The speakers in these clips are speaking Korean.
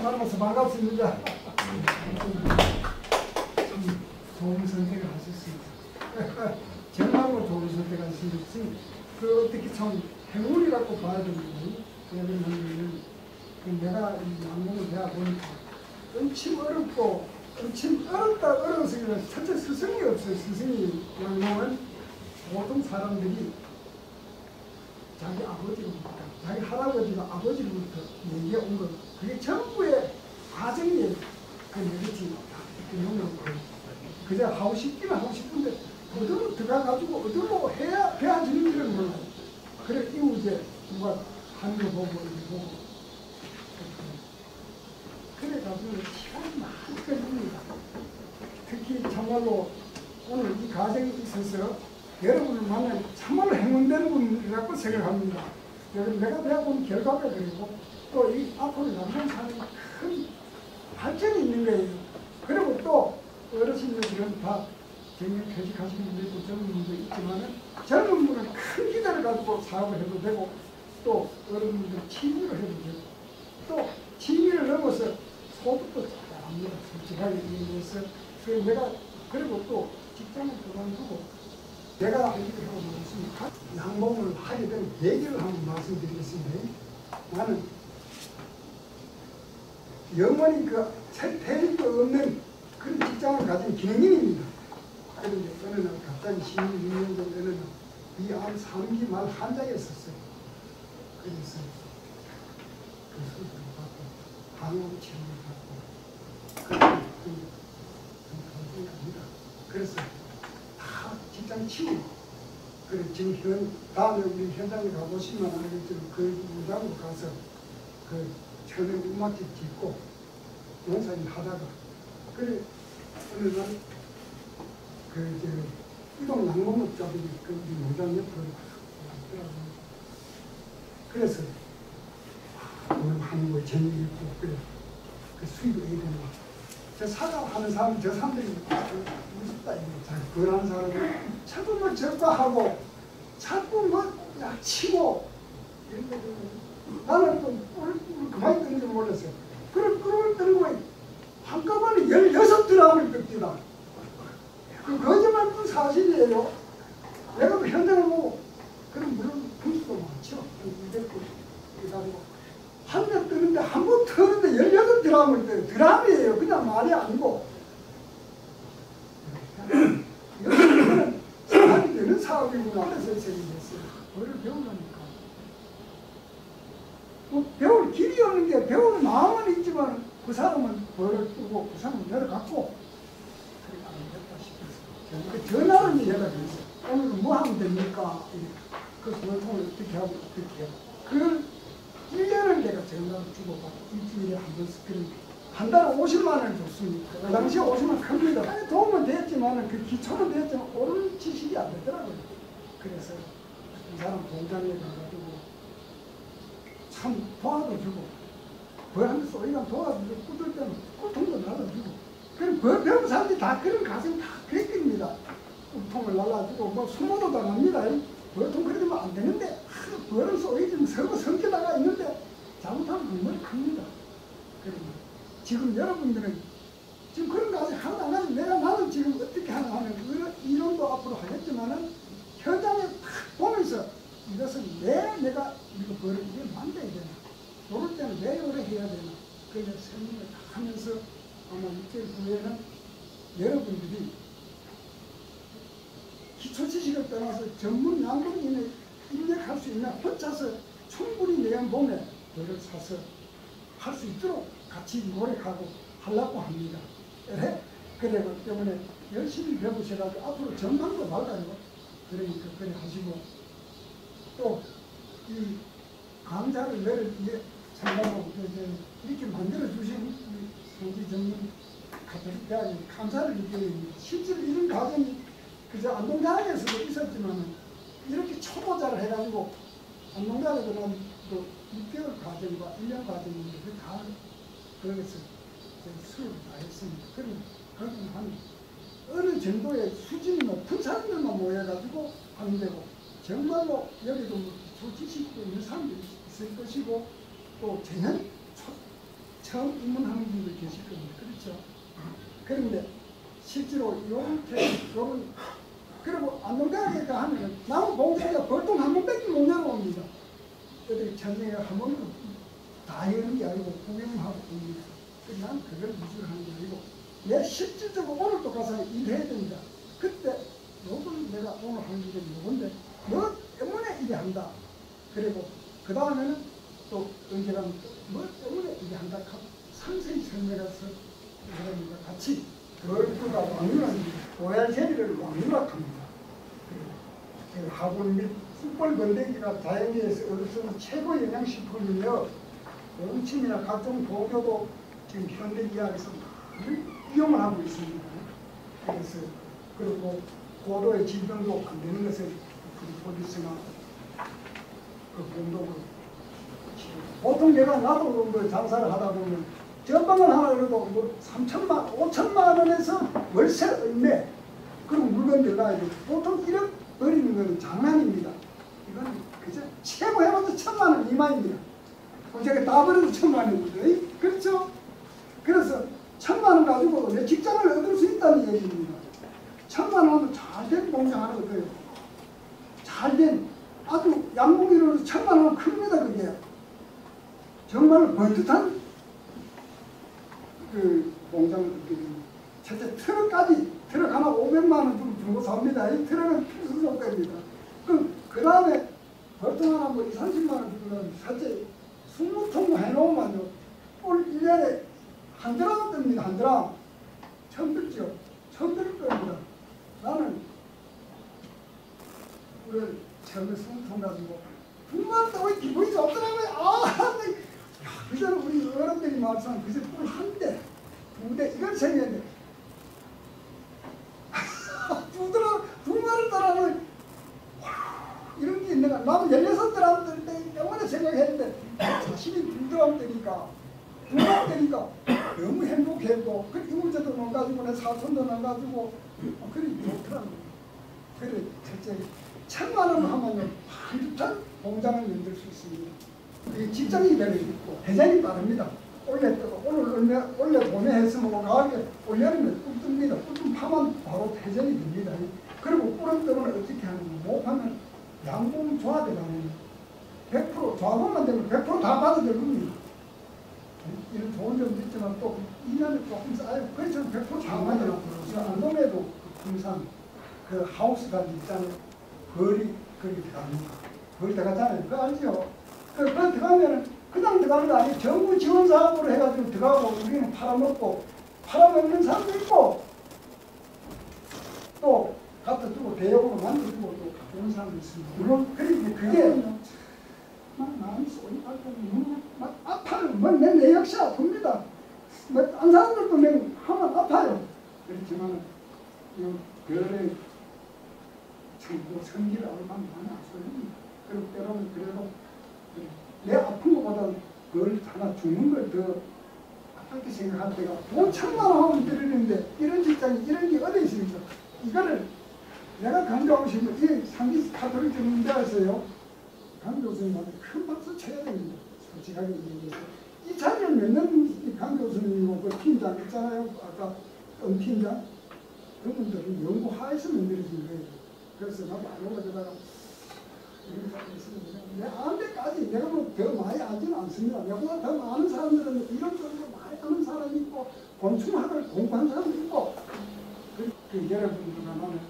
닮아서 반갑습니다. 참 좋은 선택을 하셨습니다. 정말로 좋은 선택을 하셨으니 그 어떻게 참 행운이라고 봐야 되는지 왜냐면 그 내가 이 양봉을 배워 보니까 엄청 어렵고 엄청 어렵다 어려워서 그냥 첫째 스승이 없어요. 스승이 양봉은 보통 사람들이 자기 아버지로부터 자기 할아버지가 아버지로부터 얘기해 온 것, 그게 전부의 과정이 그 내리지 그 용어로 그저 하고 싶기는 하고 싶은데 어디로 들어가가지고 어디로 해야 해야 되는 줄을 몰라요. 그래 이후에 누가 하는 거 보고 이렇게 보고 그래 가지고 시간이 많이 걸립니다. 특히 정말로 오늘 이 과정에 있어서 여러분을 만나 참말로 행운된 분이라고 생각합니다. 여기 내가 배워본 결과가 그리고 또 이 앞으로 남는 삶에 큰 발전이 있는 거예요. 그리고 또 어르신들은 다 경력 퇴직하시는 분도 있고 젊은 분도 있지만은 젊은 분은 큰 기대를 가지고 사업을 해도 되고 또 어른 분들 취미를 해도 되고 또 취미를 넘어서 소득도 잘합니다. 솔직하게 얘기해서 그래서 내가 그리고 또 직장을 그만두고 내가 얘기를 하고 있습니다. 양봉을 하게 된 계기를 한번 말씀드리겠습니다. 나는 영원히 그 태립도 없는 그런 직장을 가진 기능인입니다. 그런데 어느 날 갑자기 16년 전 어느 날이암 3기 말 환자가 있었어요. 그래서 그 수술을 받고 방역 치료를 받고 그런 그런 겁니다. 그래서 다 직장 치우고 그 래 지금 현 다음에 우리 현장에 가보시면 알겠지만 그 무당으로 가서 그 처음에 음악집 짓고 농사일 하다가 그래 어느 날그 이제 이동 낭목업자들이 그 농장 옆으로 왔더라고요. 그래서 아, 오늘 하는 거 재미있고 그래 그 수입을 해야 되나 저 사과하는 사람 저 사람들이 무섭다 이거 잘 그러는 사람이 자꾸 뭐 적과하고 자꾸 뭐거 나는 또 그만 뜨는 줄 몰랐어요. 그걸 꿀을 들고 한꺼번에 열여섯 드라마를 뜯기다. 그 거짓말뿐 사실이에요. 내가 그 현장을 보고 그런 물론 분수도 많죠. 200분 해가지고 한대 뜨는데 한번 터는데 열여덟 드라마를 떠요. 드라마예요. 그냥 말이 아니고. 사람이 되는 사업이구나. 그래서 생각했어요. 그걸 배우려니까. 뭐 배울 길이 없는 게 배우는 마음은 있지만 그 사람은 벌을 뜨고 그 사람은 내려갔고 그게 안 됐다 싶어서 그 전화를 연락했어요. 오늘은 뭐 하면 됩니까? 그 월통을 어떻게 하고 어떻게 하고 그걸 1년을 내가 전화를 주고받고 일주일에 한 번씩 그런 한 달에 50만 원을 줬습니다. 그 당시에 50만 큽니다. 아니, 도움은 됐지만 그 기초는 됐지만 옳은 지식이 안 되더라고요. 그래서 이 사람 공장에 가가지고 참 도와도 주고 벌한테 쏘이가 도와주고 꿀들 때는 꿀통도 날라주고 그럼 벌 배운 사람들이 다 그런 가정 다 그랬습니다. 꿀통을 날라주고 뭐 수모도 당합니다. 벌통 그래 되면 안 되는데 아, 벌은 쏘이지면 서로 성격다가 있는데 잘못하면 정말 큽니다. 그러면 지금 여러분들은 지금 그런 거 아직 하나도 안 하지. 내가 나는 지금 어떻게 하나 하는 이런 이론도 앞으로 하겠지만은 현장에 탁 보면서 이것은 왜 내가 이거 벌을 이게 만들어야 되나? 모를 때는 왜 오래 해야 되나? 그래서 설명을 다 하면서 아마 일주일 후에는 여러분들이 기초 지식을 떠나서 전문 양봉인에 입력할 수 있는 혼자서 충분히 내 몸에 벌을 사서 할 수 있도록 같이 노력하고 하려고 합니다. 예? 그래 때문에 열심히 배우셔가지고 앞으로 전망도 말아요. 그러니까 그래 하시고 또 이 강좌를 내를 이제 이제 이렇게 만들어 주신 성지 전문 가톨릭 대학에 감사를 느끼는 실제로 이런 과정이 그저 안동대학에서도 있었지만 이렇게 초보자를 해가지고 안동대학에도 난또 6개월 과정과 1년 과정인데 그다 그래서 수업을 다 했습니다. 그럼 그건 한 어느 정도의 수준이 높은 사람들만 모여가지고 하는 데고 정말로 여기도 뭐 지식도 있는 사람들이 있을 것이고 또 재능, 처음 입문하는 분들 계실 겁니다. 그렇죠? 그런데 실제로 요렇게 요런 그리고 안동대학에 하면 나무 봉사가 보통 한 번밖에 못 나옵니다. 애들이 전쟁에 한 번도 다 여는 게 아니고 구경하고. 그래서 난 그걸 위주로 하는 게 아니고 내 실질적으로 오늘도 가서 일해야 됩니다. 그때 요건 내가 오늘 하는 일은 요건데 뭐 때문에 일이 한다. 그리고 그 다음에는 또 언제라면 뭐 때문에 일이 한다 상세히 설명해서 여러분과 같이 월드가 왕유합니다. 로얄 제리를 왕유합합니다. 그 화분 및 숯불 얻을 수 있는 최고 영양식품이며 온침이나 각종 도교도 지금 현대 의학에서 많이 이용을 하고 있습니다. 그래서 그리고 고도의 질병도 안 되는 것을 프리폴리스나 그 공동으로 보통 내가 나도 뭐 장사를 하다 보면 전방을 하나 그래도 뭐 3천만, 5천만 원에서 월세 얼매 그런 물건 들어가야 돼. 보통 1억 버리는 건 장난입니다. 이건 그저 최고 해봐도 천만 원 미만입니다. 그럼 제가 다 버려도 천만. 이? 그렇죠? 그래서 천만 원 가지고 내 직장을 얻을 수 있다는 얘기입니다. 천만 원 하면 잘된 공장 하나 얻어요. 잘된 아주 양봉이로 천만 원 큽니다 그게. 정말 번듯한 그 공장을 얻게 됩니다. 첫째 트럭까지 트럭 하나 500만 원 주고 주고 삽니다. 이 트럭은 필수 조건입니다. 그럼 그 다음에 보통 하나 뭐 2, 30만 원 주면 첫째 20통 해놓으면요. 올 1년에 한 드람 뜹니다. 한 드람. 처음 들죠? 처음 들 겁니다. 나는 우리 처음에 20통 가지고 정말 또 기분이 좋더라고요. 아, 네. 야, 그전에 우리 어른들이 말씀 그저 한 대, 두 대, 이걸 생겼는데 두 드람, 두 마리 따라는 이런 게 있는가? 나도 16드람 뜰때 영원히 생각했는데 자신이 두 두 드람 뜨니까 너무 행복했고 그 이물제도 넣어가지고 내 사촌도 넣어가지고 어, 그래 좋더라고요. 그래 첫째 천만 원 하면요 반듯한 공장을 만들 수 있습니다. 이 직장이 되는 있고 회전이 빠릅니다. 올해 뜨고 오늘 올려 올려 봄에 했으면 가을에 올여름에 뚝 뜹니다. 뚝 파면 바로 회전이 됩니다. 그리고 뿌름 뜨면 어떻게 하느냐 못하면 양봉 조합에 가면 100% 조합만 되면 100%다 받아들 겁니다. 이런 좋은 점도 있지만 또 2년에 조금 쌓여 그래서 100%다 맞아요. 안동에도 그 군산 그 하우스가 있잖아요. 벌이 거기 들어갑니다. 벌이 들어가잖아요. 그거 알죠? 그, 그 들어가면은 그냥 들어가는 거 아니에요. 정부 지원 사업으로 해가지고 들어가고 우리는 팔아먹고 팔아먹는 사람도 있고 또 갖다 두고 대역으로 만들고 또 그런 사람도 있습니다. 물론 그게 막 마음이 쏘니 막 아파요. 뭐내 내 역시 아픕니다. 뭐딴 사람들도 내 하면 아파요. 그렇지만 이 별의 정보 성기를 알면 많이 아소입니다. 그리고 때로는 그래도 내 아픈 것보다 그걸 하나 죽는 걸 더 아깝게 생각할 때가 돈 천만 원 하면 때리는데 이런 직장이 이런 게 어디 있습니까? 이거를 내가 강조하고 싶은 이 상기 카톨릭 전문대에서요 강 교수님한테 큰 박수 쳐야 됩니다. 솔직하게 얘기해서 이 자리를 몇년강 교수님이고 그 팀장 있잖아요. 아까 은 팀장 그분들은 연구하에서 만들어진 거예요. 그래서 나도 안 올라가다가 내 아는 데까지 내가 뭐 더 많이 알지는 않습니다. 내보다 더 많은 사람들은 이런 쪽으로 많이 아는 사람이 있고 곤충학을 공부한 사람도 있고 그, 그 여러분들과 나는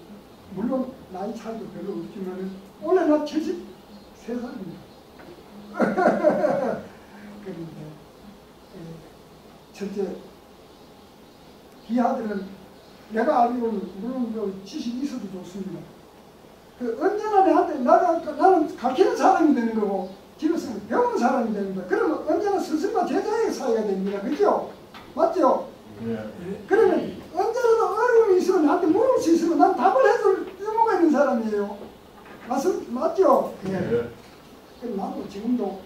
물론 나이 차이도 별로 없지만 올해 나 73살입니다. 그런데 예, 첫째 기아들은 내가 알기로는 물론 그 지식이 있어도 좋습니다. 그 언제나 내한테 나가 나는 가르치는 사람이 되는 거고 집에서 배우는 사람이 거야. 그러면 언제나 스승과 제자의 사이가 됩니다. 그죠? 맞죠? 그러면 언제라도 어려움이 있으면 나한테 물을 수 있으면 난 답을 해줄 의무가 있는 사람이에요. 맞습, 맞죠? 예. 그럼 나도 지금도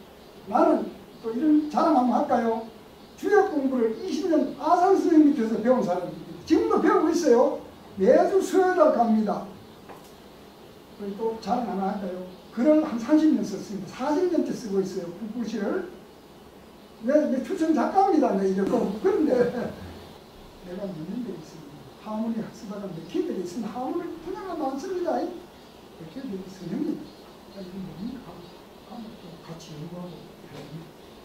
나는 또 이런 자랑 한번 할까요? 주역 공부를 20년 아산 선생님 밑에서 배운 사람입니다. 지금도 배우고 있어요. 매주 수요일 날 갑니다. 그리고 또 자랑 하나 할까요? 글을 한 30년 썼습니다. 40년째 쓰고 있어요. 국부시를. 내, 내 추천 작가입니다. 내 이러고. 그런데 내가 데 있습니다. 쓰다가 맥힌 데 있으면 하모니 분야가 많습니다. 선생님, 아, 이거 뭡니까? 또 같이 연구하고.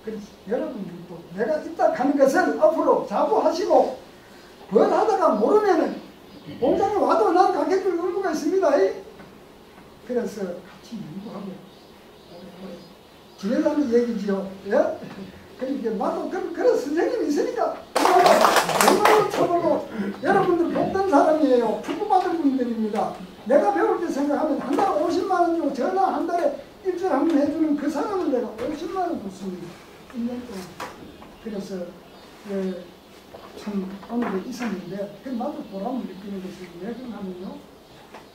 그래서 여러분들도 내가 입닥하는 것을 앞으로 자부하시고 벌하다가 모르면은 공장에 와도 난 가게줄 의무가 있습니다. 그래서 같이 연구하고 지내자는 얘기지요. 예? 그러니까 나도 그, 그런 선생님이 있으니까 얼마나 여러분들 복된 사람이에요. 축복받은 분들입니다. 내가 배울 때 생각하면 한 달에 50만 원 주고 전화 한 달에 일주일에 한 번 해주는 그 사람을 내가 50만 원 줬습니다. 1년 동안. 그래서 예, 참 오늘도 있었는데 그 나도 보람을 느끼는 것이 왜 그러냐면요.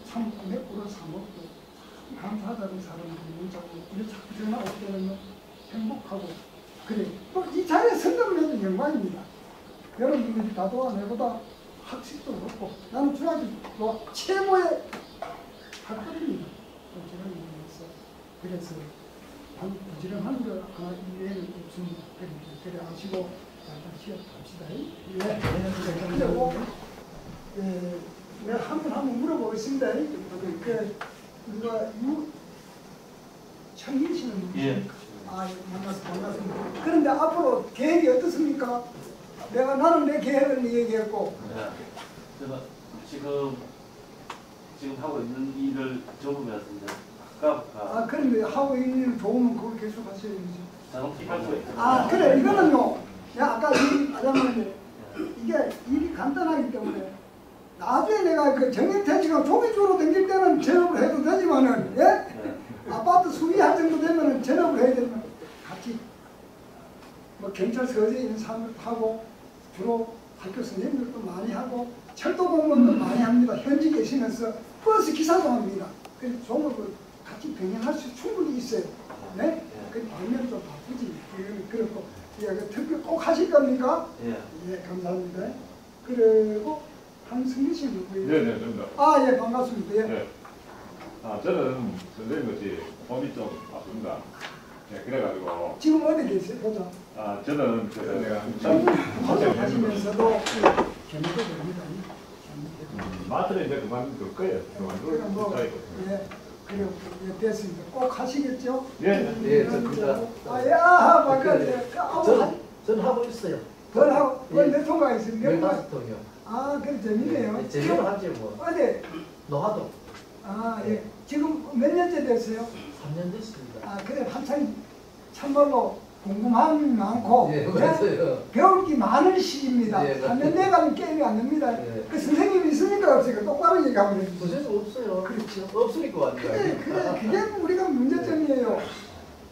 참내 꿀을 사먹고 감사하다는 사람들이 문자고 자꾸 전화 올 때는 행복하고 그래 또이 자리에 선정을 해도 영광입니다 여러분들이 다 도와내보다 학식도 그렇고 나는 중학교 뭐 최고의 학벌입니다 그래서 한 부지런한 거 하나 이외에는 없습니다 그래, 그래 아시고 일단 시합 갑시다 예, 예, 그리고 예, 내가 한번 한번 물어보겠습니다 그 누가 유 청인 씨는 누구십니까? 아, 예, 만나서 반갑습니다. 그런데 앞으로 계획이 어떻습니까? 내가 나는 내 계획을 얘기했고, 네. 제가 지금 지금 하고 있는 일을 접으면서 이제 아, 아까 그런데 하고 있는 일 좋으면 그걸 계속 하셔야지. 자동차 발표 아, 그래, 이거는요. 내가 아까 얘기하자면 이게 일이 간단하기 때문에 나중에 내가 그 정년퇴직하고 조기주로 댕길 때는 전업을 해도 되지만은, 예? 네. 아파트 수리할 정도 되면은 전업을 해야 되면 같이 뭐 경찰서에 있는 사람들 하고 주로 학교 선생님들도 많이 하고 철도 공무원도 많이 합니다. 현직에 있으면서 버스 기사도 합니다. 그래서 종업을 같이 병행할 수 충분히 있어요. 네? 그 반면 좀 바쁘지. 그건 그렇고 예, 그 특별 꼭 하실 겁니까? 예. 예, 감사합니다. 그리고 한승기 씨 누구예요? 네 네, 됩니다. 아, 예, 반갑습니다. 예. 네. 아, 저는 선생님 같이 몸이 좀 아픕니다. 네, 그래가지고, 지금 어디 계세요? 보자. 아, 저는 그 내가 좀 한참 하시면서도 견디도 됩니다. 음, 마트는 이제 그만 둘 거예요. 그만 둘 뭐. 예, 그래, 예, 됐습니다. 꼭 하시겠죠? 예, 예, 접니다. 아, 야, 바깥에. 아, 저는 저는 하고 있어요. 덜 하고, 예. 덜몇 통가 있습니다. 몇 통? 열다섯 통이요. 아, 그래, 재밌네요. 제대로 하지 뭐. 어디? 노하도 아, 예. 지금 몇 년째 됐어요? 3년 됐습니다. 아, 그래, 한창 참말로 궁금함이 많고. 예, 예? 배울 게 많은 시기입니다. 예, 3년 내가는 게임이 안 됩니다. 예. 그 선생님이 있으니까 없으니까 똑바로 얘기하면 됩니다. 도저히 없어요. 그렇죠. 없으니까 그래, 아니에요. 그래, 그게 우리가 문제점이에요.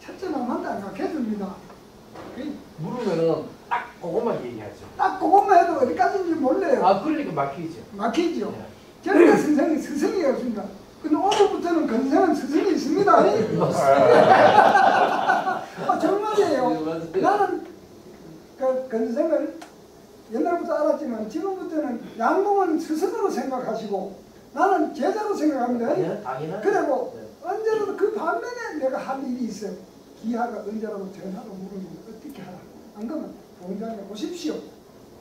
첫째 남한테 안 가르쳐줍니다. 그 물으면은 딱 그것만 얘기하죠. 딱 그것만 해도 어디까지인지 몰라요. 아 그러니까 막히죠. 막히죠. 예. 저희가 선생이 스승이 없습니다. 근데 오늘부터는 건생은 스승이 있습니다. 아, 정말이에요. 네. 나는 그 건생을 옛날부터 알았지만 지금부터는 양봉은 스승으로 생각하시고 나는 제자로 생각합니다. 당연하죠. 그리고 네. 언제라도 그 반면에 내가 할 일이 있어요. 기하가 언제라도 전화로 물으면 어떻게 하라. 안 그러면 본장에 오십시오.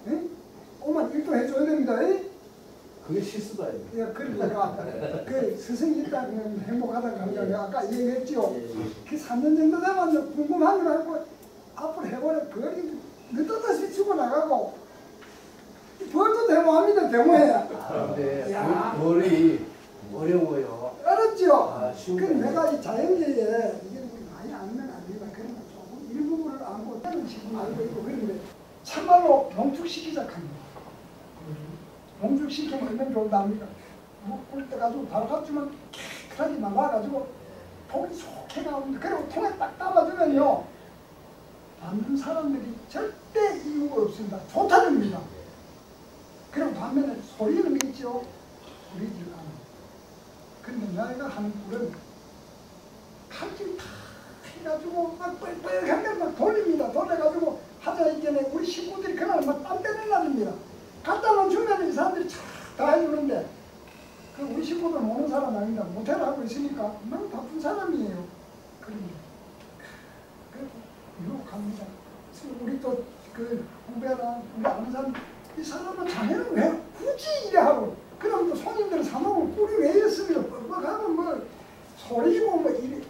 예? 오만 일도 해줘야 됩니다. 예? 그게 아니에요. 예, 그러니까 그 스승이 있다면 행복하다고 하는 거 내가 아까 얘기했죠. 예, 예. 그 3년 정도 되면 궁금한 거 말고 앞으로 해보래 벌이 느닷없이 치고 나가고 벌도 데모합니다 데모해 아, 근데 야. 그 머리 어려워요. 알았죠? 아, 그거 내가 이 자연계에 이게 우리 많이 알면 안 된다 그러나 조금 일부분을 알고 다른 식으로 알고 있고 그런데 참말로 농축시키자 합 농축시키면 얼마나? 뭐꿀 떠가지고 바로 갔지만 깨끗하게 말라가지고 독이 속해 나오는데 그리고 통에 딱 담아주면요 받는 사람들이 절대 이유가 없습니다. 좋다릅니다. 그리고 반면에 소리는 있죠. 소리질 않아 근데 내가 하는 꿀은 칼질 다 해가지고 막 뻘뻘한 걸막 돌립니다. 돌려가지고 하자 이전에 우리 식구들이 그날 막땀 빼는 날입니다 갖다 놓으면 이 사람들이 쫙다 해주는데 그 우리 식구들 오는 사람 아닙니다. 모텔을 하고 있으니까 너무 바쁜 사람이에요. 그러니 그래도 유혹합니다. 우리 또그 후배랑 우리 아는 사람 이 사람은 자네는 왜 굳이 이래 하고 그럼 또 손님들 사먹으면 꿀이 왜 있으며 뻑뻑하고 뭐 소리고 뭐 이래 이래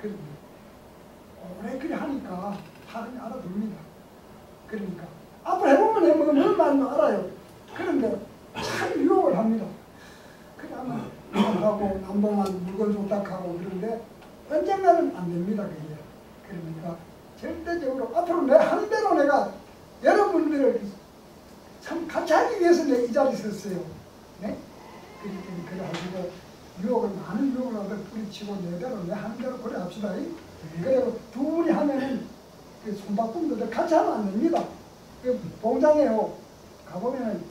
그래 오래 그래 하니까 사람이 알아둡니다. 그러니까 앞으로 해보면 해보면 뭔 말인지 알아요. 그런데 참 유혹을 합니다. 그러면 하고 남동안 물건 조작하고 그런데 언젠가는 안 됩니다 그게. 그러니까 절대적으로 앞으로 내 한 대로 내가 여러분들을 참 같이 하기 위해서 내가 이 자리에 섰어요. 네? 그러니까 그래 가지고 유혹을 많은 유혹을 하고 뿌리치고 내 대로 내 한 대로 그래 합시다. 그리고 두 분이 하면은 그 손바꿈도 같이 하면 안 됩니다. 그 봉장에요. 가보면은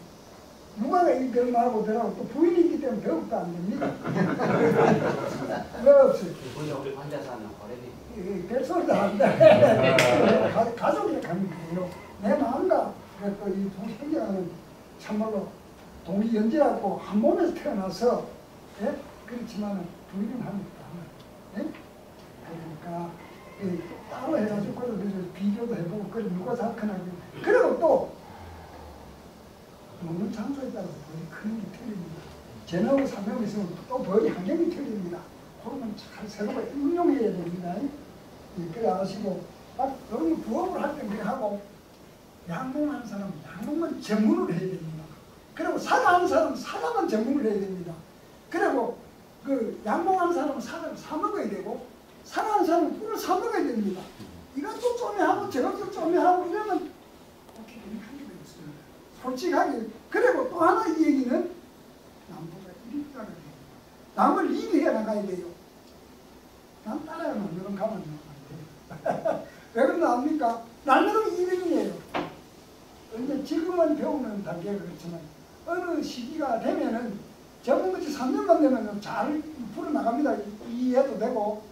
누가 이걸 말하고 들어가고 또 부인이 있기 때문에 더욱더 안 됩니다. 왜 없어요? 우리 혼자 사는 거래비. 이 별소리도 안 돼. 가- 가족이 거예요. 내 마음과 또이 동생자는 참말로 동이연지라고 한 몸에서 태어나서 예? 그렇지만은 부인은 합니다. 예? 그러니까 이 따로 해가지고 그래서 비교도 해보고 그래 누가 잘하나 그리고 또 먹는 장소에 따라서 벌이 크는 게 틀립니다. 제너고 사명이 있으면 또 벌이 환경이 틀립니다. 그러면 잘 새로가 응용해야 됩니다. 예, 그래 아시고 아, 너무 부업을 할때 그렇게 하고 양봉하는 사람은 양봉만 전문으로 해야 됩니다. 그리고 사과하는 사람은 사과만 전문으로 해야 됩니다. 그리고 그 양봉하는 사람은 사과를 사 먹어야 되고 사과하는 사람은 꿀을 사 먹어야 됩니다. 이것도 쪼매하고 저것도 쪼매하고 이러면 어떻게 한게 되겠습니다. 솔직하게 그리고 또 하나 이 얘기는 남보다 일자가 됩니다. 남을 리드해 나가야 돼요. 난 따라야만 너는 가면 안 돼. 왜 그러나 압니까? 날마다 이름이에요. 근데 지금은 배우는 단계가 그렇지만 어느 시기가 되면은 것이 3년만 되면 잘 풀어나갑니다. 이해도 되고.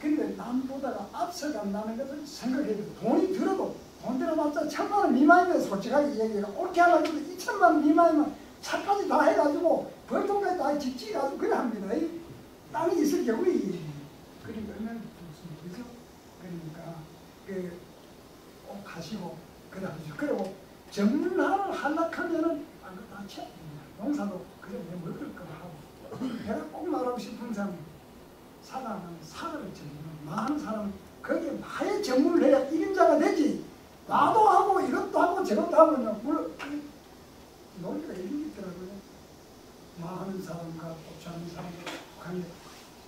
근데 남보다가 앞서간다는 것을 생각해야 돼요. 돈이 들어도 돈 들어봤자 천만 원 미만이면 솔직하게 얘기해요. 옳게 2천만 원 미만이면 차까지 다 해가지고 벌통까지 다 집지가지고 그래 합니다. 이 땅이 있을 경우에 그러니까 얼마나 좋습니다. 그죠? 그러니까 그꼭 가시고 하죠. 그리고 전문화를 하락하면은 안 그다 채 농사도 그래 내 먹을 거 하고 내가 꼭 말하고 싶은 사람 사람은 사를 전문 마하는 사람은 거기에 마에 전문을 해야 일인자가 되지 나도 하고 이것도 하고 저것도 하면 물론 그 논리가 일리 있더라고요. 마하는 사람과 독차하는 사람과 관계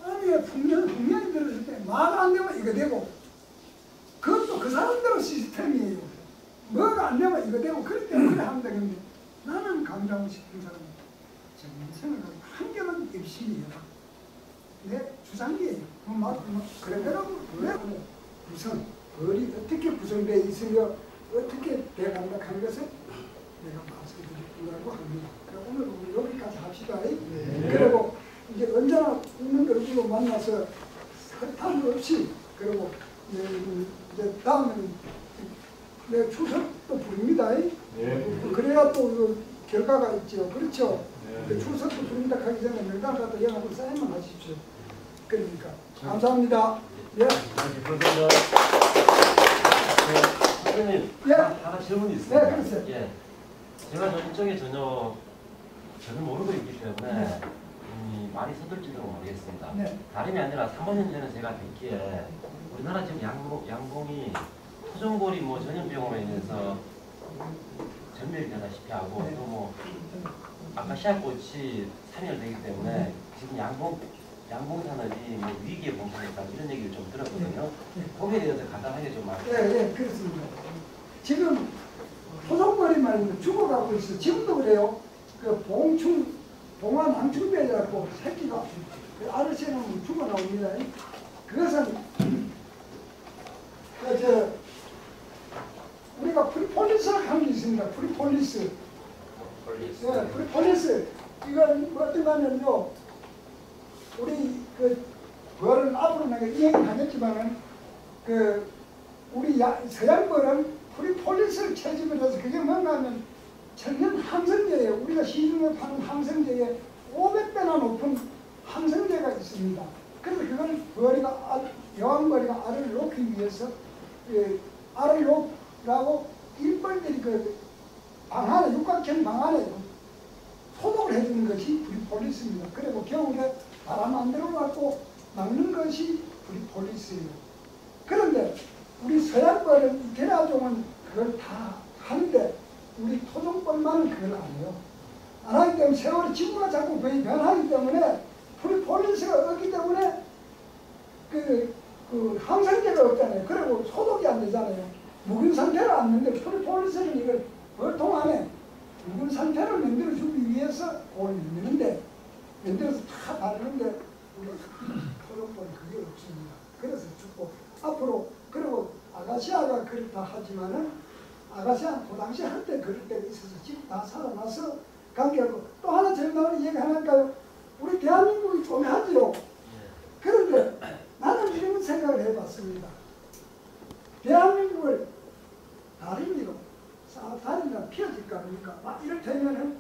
어디에 풍년, 풍년이 들었을 때 마가 안 되면 이거 되고 그것도 그 사람대로 시스템이에요. 뭐가 안 되면 이거 되고 그럴 때 그래 하면 되겠는데 나는 강조하고 싶은 사람은 정신을 가지고 한 개만 열심히 해라 내 주장이에요. 뭐, 막, 뭐, 그래, 그럼, 왜, 우선, 벌이 어떻게 구성되어 있으며, 어떻게 돼간다 하는 것을 내가 말씀드리려고 합니다. 그럼 오늘 우리 여기까지 합시다. 그리고 이제 언제나 있는 얼굴로 만나서 설탕 없이, 그리고 이제, 이제 다음에는 내 추석도 부릅니다. 예. 그래야 또그 결과가 있죠. 그렇죠? 네. 그 출석도 부른다 하기 전에 명단가도 영하고 사인만 하십시오. 그러니까 감사합니다. 예. 선생님 예. 하나, 하나 질문이 있습니다. 네, 그러세요. 예. 제가 저 이쪽에 전혀 전혀 모르고 있기 때문에 네. 음, 말이 서툴지도 모르겠습니다. 네. 다름이 아니라 3, 5년 전에 제가 듣기에 우리나라 지금 양봉, 양봉이 토종고리 뭐 전염병으로 인해서 전멸이 되다시피 하고 네. 또뭐 아까 씨앗꽃이 산열되기 때문에 지금 양봉 양봉 산업이 뭐 위기에 봉착했다 이런 얘기를 좀 들었거든요. 네. 거기에 대해서 간단하게 좀 말씀. 예, 예, 그렇습니다. 지금 토종벌이 말입니다. 죽어가고 있어. 지금도 그래요. 그 봉충, 봉화 낭충배라고 새끼가 그 알을 새놓으면 죽어 나옵니다. 그것은 그 저 우리가 프리폴리스라고 하는 게 있습니다. 프리폴리스. 예, 프리폴리스. 이건 뭐 어떤 거냐면요. 우리 그 벌은 앞으로 내가 이야기하겠지만은 그 우리 야, 서양벌은 프리폴리스를 채집을 해서 그게 뭔가 하면 천연 항생제예요. 우리가 시중에 파는 항생제에 500배나 높은 항생제가 있습니다. 그래서 그걸 알, 여왕벌이가 알을 놓기 위해 위해서 그 아르욕라고 일벌들이 그 방 안에 육각형 방 안에 소독을 해주는 것이 브리폴리스입니다. 그리고 겨울에 바람 안 들어가고 막는 것이 브리폴리스예요. 그런데 우리 서양권은 대라종은 그걸 다 하는데 우리 토종벌만은 그걸 안 해요. 안 하기 때문에 세월이 지구가 자꾸 변하기 때문에 프리폴리스가 없기 때문에 그, 그 항생제가 없잖아요. 그리고 소독이 안 되잖아요. 묵은 상태를 안는데 프리폴리스는 이걸 벌통 안에 묵은 상태를 만들어주기 위해서 그걸 만드는데 만들어서 다 바르는데 우리 토종벌은 그게 없습니다. 그래서 죽고 앞으로 그리고 아가시아가 그렇다 하지만은 아가시아 그 당시 한때 그럴 때가 있어서 지금 다 살아나서 관계하고 또 하나 제가 얘기 하나 할까요? 우리 대한민국이 조매하지요. 그런데 나는 이런 생각을 해봤습니다. 대한민국을 다리 위로 싹 다리가 피어질 거 아닙니까? 막 이를테면은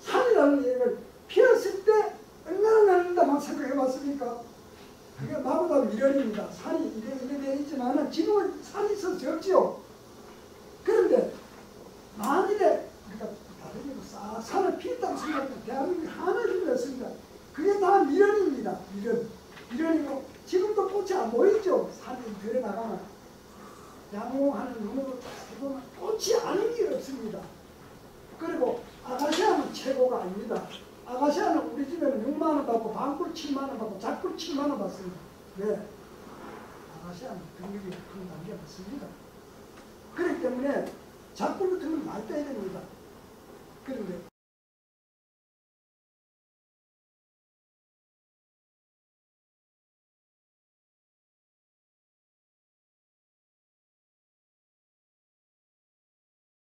산이라는 얘기를 피었을 때 얼마나 나는다만 생각해봤습니까? 그게 나보다 미련입니다. 산이 이래 이래 되어 있지만은 지금은 산이 있어서 적지요. 그런데 만일에 그러니까 다른 얘기로 싹 산을 피했다고 생각하면 대한민국이 하늘이 되었습니다. 그게 다 미련입니다. 미련. 미련이고 지금도 꽃이 안 보이죠. 산이 들어나가면 양호하는 눈으로 딱 보면 꽃이 아닌 게 없습니다. 그리고 아가시아는 최고가 아닙니다. 아가시아는 우리 집에는 6만 원 받고 반꿀 7만 원 받고 작꿀 7만 원 받습니다. 왜? 아가시아는 등급이 한 단계 받습니다. 그렇기 때문에 작꿀 같은 건 많이 떼야 됩니다.